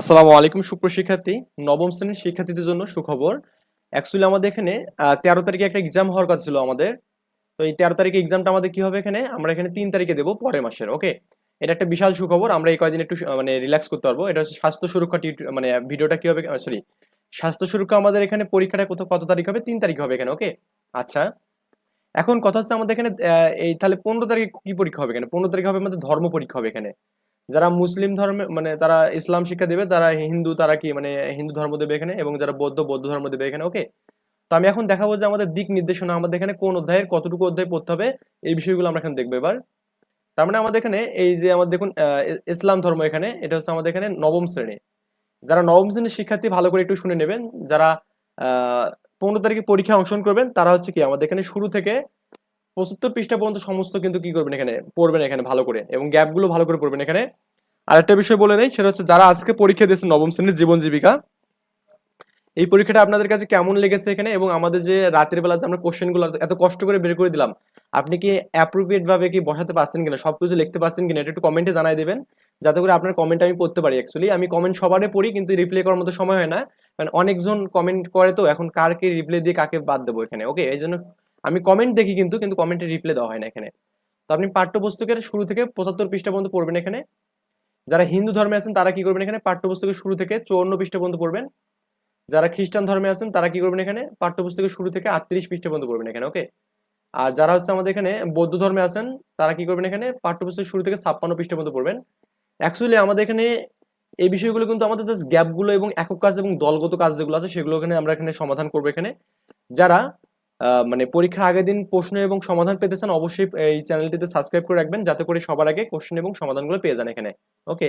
আসসালামু আলাইকুম সুপ্রশিক্ষার্থী নবম শ্রেণির শিক্ষার্থীদের জন্য সুখবর। অ্যাকচুয়ালি আমাদের এখানে তেরো তারিখে একটা এক্সাম হওয়ার কথা ছিল আমাদের। তো এই তেরো তারিখে এক্সামটা আমাদের কি হবে এখানে? আমরা এখানে তিন তারিখে দেবো, পরের মাসের ওকে এটা একটা বিশাল সুখবর, আমরা এই কয়দিন একটু মানে রিল্যাক্স করতে পারব। এটা হচ্ছে স্বাস্থ্য সুরক্ষা মানে ভিডিওটা কি হবে সরি স্বাস্থ্য সুরক্ষা আমাদের এখানে পরীক্ষাটা কত কত তারিখ হবে? তিন তারিখ হবে এখানে ওকে আচ্ছা এখন কথা হচ্ছে আমাদের এখানে এই তাহলে পনেরো তারিখে কি পরীক্ষা হবে এখানে? পনেরো তারিখ হবে আমাদের ধর্ম পরীক্ষা হবে এখানে। যারা মুসলিম ধর্মে মানে তারা ইসলাম শিক্ষা দেবে, তারা হিন্দু, তারা কি মানে হিন্দু ধর্ম দেবে এখানে এবং যারা বৌদ্ধ বৌদ্ধ ধর্ম দেবে এখানে ওকে তো আমি এখন দেখাবো যে আমাদের দিক নির্দেশনা আমাদের এখানে কোন অধ্যায়ের, কতটুকু অধ্যায় পড়তে হবে, এই বিষয়গুলো আমরা এখানে দেখব এবার। তার মানে আমাদের এখানে এই যে আমাদের দেখুন ইসলাম ধর্ম এখানে, এটা হচ্ছে আমাদের এখানে নবম শ্রেণি। যারা নবম শ্রেণির শিক্ষার্থী ভালো করে একটু শুনে নেবেন, যারা, আহ, পনেরো তারিখে পরীক্ষায় অংশগ্রহণ করবেন, তারা হচ্ছে কি, আমাদের এখানে শুরু থেকে পঁচাত্তর পৃষ্ঠা পর্যন্ত সমস্ত কিন্তু কি করবেন এখানে? পড়বেন এখানে ভালো করে এবং গ্যাপগুলো ভালো করে পড়বেন এখানে। আরেকটা বিষয় বলে নেই, সেটা হচ্ছে যারা আজকে পরীক্ষা দিয়েছে নবম শ্রেণির জীবন জীবিকা, এই পরীক্ষাটা আপনাদের কাছে কেমন লেগেছে এখানে এবং আমাদের যে রাতের বেলা আমরা কোশ্চেনগুলো এত কষ্ট করে বের করে দিলাম, আপনি কি অ্যাপ্রোপ্রিয়েট ভাবে কি বসাতে পারছেন কিনা সব কিছু লিখতে পারছেন কিনা, এটা একটু কমেন্টে জানাই দেবেন, যাতে করে আপনার কমেন্ট আমি পড়তে পারি অ্যাকচুয়ালি আমি কমেন্ট সবারই পড়ি, কিন্তু রিপ্লাই করার মতো সময় হয় না, কারণ অনেকজন কমেন্ট করে তো, এখন কারকে রিপ্লাই দিয়ে কাকে বাদ দেবো এখানে ওকে এই জন্য আমি কমেন্ট দেখি কিন্তু কিন্তু কমেন্টে রিপ্লাই দেওয়া হয় না এখানে। তো আপনি পাঠ্যপুস্তকের শুরু থেকে পঁচাত্তর পৃষ্ঠা পর্যন্ত পড়বেন এখানে। যারা হিন্দু ধর্মে আছেন, তারা কি করবেন এখানে? পাঠ্যপুস্তকের শুরু থেকে চুয়ান্ন পৃষ্ঠা পর্যন্ত পড়বেন। যারা খ্রিস্টান ধর্মে আছেন, তারা কি করবেন এখানে? পাঠ্যপুস্তকের শুরু থেকে আটত্রিশ পৃষ্ঠা পর্যন্ত পড়বেন এখানে ওকে আর যারা হচ্ছে আমাদের এখানে বৌদ্ধ ধর্মে আছেন, তারা কি করবেন এখানে? পাঠ্যপুস্তকের শুরু থেকে ছাপ্পান্ন পৃষ্ঠা পর্যন্ত পড়বেন। অ্যাকচুয়ালি আমাদের এখানে এই বিষয়গুলো কিন্তু আমাদের জাস্ট গ্যাপগুলো এবং একক কাজ এবং দলগত কাজ যেগুলো আছে, সেগুলো এখানে আমরা এখানে সমাধান করব এখানে। যারা মানে পরীক্ষার আগের দিন প্রশ্ন এবং সমাধান পেতে চান, অবশ্যই এই চ্যানেলটিতে সাবস্ক্রাইব করে রাখবেন, যাতে করে সবার আগে কোশ্চেন এবং সমাধানগুলো পেয়ে যান এখানে। ওকে